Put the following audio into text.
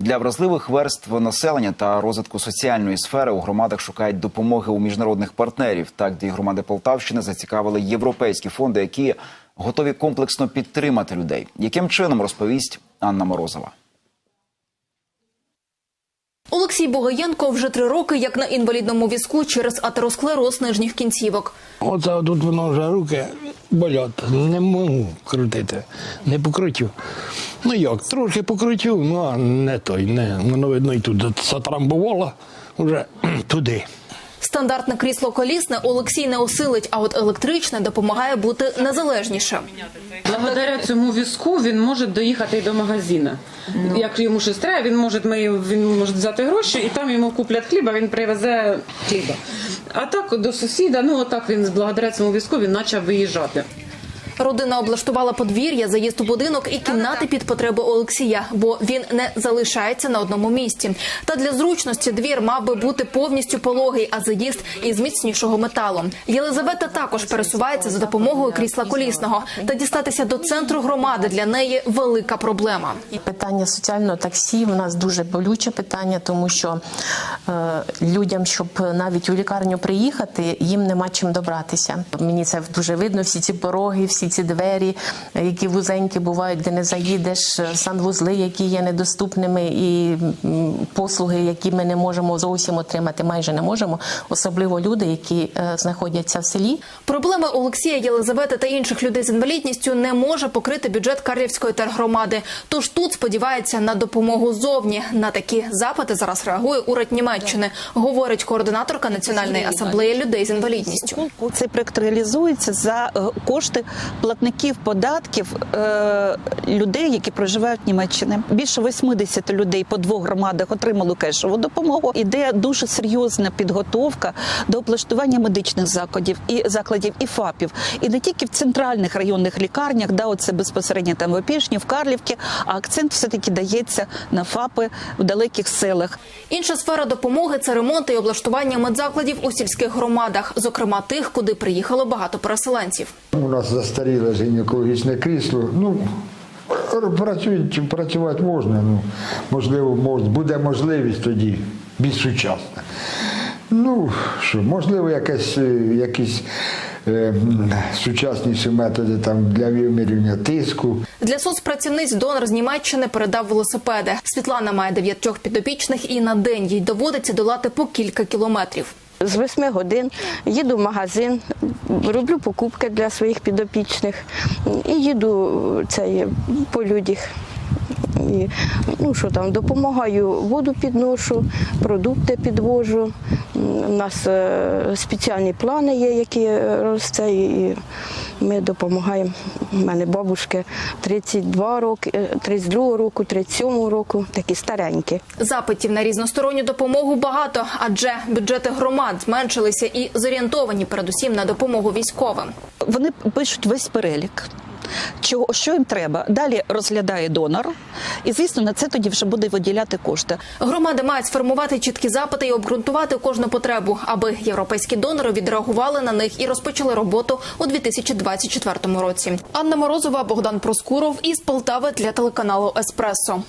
Для вразливих верств населення та розвитку соціальної сфери у громадах шукають допомоги у міжнародних партнерів. Так, дві громади Полтавщини зацікавили європейські фонди, які готові комплексно підтримати людей. Яким чином розповість Анна Морозова? Олексій Богоєнко вже три роки як на інвалідному візку через атеросклероз нижніх кінцівок. Оце тут воно вже руки болять, не можу крутити, не покрутю. Ну як, трохи покрутю, ну а не той, не. Воно видно і тут затрамбувало вже туди. Стандартне крісло колісне Олексій не осилить, а от електричне допомагає бути незалежнішим. Благодаря цьому візку він може доїхати і до магазину. Як йому щось треба, він може, ми, він може взяти гроші і там йому куплять хліба, він привезе хліба. А так до сусіда, ну отак він благодаря цьому візку він почав виїжджати. Родина облаштувала подвір'я, заїзд у будинок і кімнати під потреби Олексія, бо він не залишається на одному місці. Та для зручності двір мав би бути повністю пологий, а заїзд із міцнішого металу. Єлизавета також пересувається за допомогою крісла колісного. Та дістатися до центру громади для неї велика проблема. Питання соціального таксі в нас дуже болюче питання, тому що людям, щоб навіть у лікарню приїхати, їм нема чим добратися. Мені це дуже видно. Всі ці пороги, всі ці двері, е, які вузенькі бувають, де не заїдеш, е, санвузли, які є недоступними, і послуги, які ми не можемо зовсім отримати, майже не можемо, особливо люди, які е, знаходяться в селі. Проблеми Олексія, Єлизавети та інших людей з інвалідністю не може покрити бюджет Карлівської тергромади. Тож тут сподівається на допомогу зовні. На такі запити зараз реагує уряд Німеччини, говорить координаторка Національної асамблеї людей з інвалідністю. Цей проект реалізується за е, кошти платників податків е, людей, які проживають в Німеччині. Більше 80 людей по двох громадах отримали кешову допомогу. Іде дуже серйозна підготовка до облаштування медичних закладів і закладів і ФАПів, і не тільки в центральних районних лікарнях, да, оце безпосередньо там в Опішні, в Карлівці, а акцент все таки дається на ФАПи в далеких селах. Інша сфера допомоги це ремонт і облаштування медзакладів у сільських громадах, зокрема тих, куди приїхало багато переселенців. У нас застаріле гінекологічне крісло. Ну, працюють, працювати можна. Ну, можливо, мож, буде можливість тоді більш сучасна. Ну, що, можливо, якесь, е, якісь сучасніші методи там, для вимірювання тиску. Для соцпрацівниць донор з Німеччини передав велосипеди. Світлана має дев'ятьох підопічних, і на день їй доводиться долати по кілька кілометрів. З восьми годин їду в магазин, роблю покупки для своїх підопічних і їду цей, по людях. І, ну що там, допомагаю, воду підношу, продукти підвожу. У нас е, спеціальні плани є, які росте, і ми допомагаємо. У мене бабушки 32 роки, е, 32 року, 37 року, такі старенькі. Запитів на різносторонню допомогу багато, адже бюджети громад зменшилися і зорієнтовані передусім на допомогу військовим. Вони пишуть весь перелік. Чого що їм треба? Далі розглядає донор, і звісно на це тоді вже буде виділяти кошти. Громади мають сформувати чіткі запити і обґрунтувати кожну потребу, аби європейські донори відреагували на них і розпочали роботу у 2024 році. Анна Морозова, Богдан Проскуров із Полтави для телеканалу Еспресо.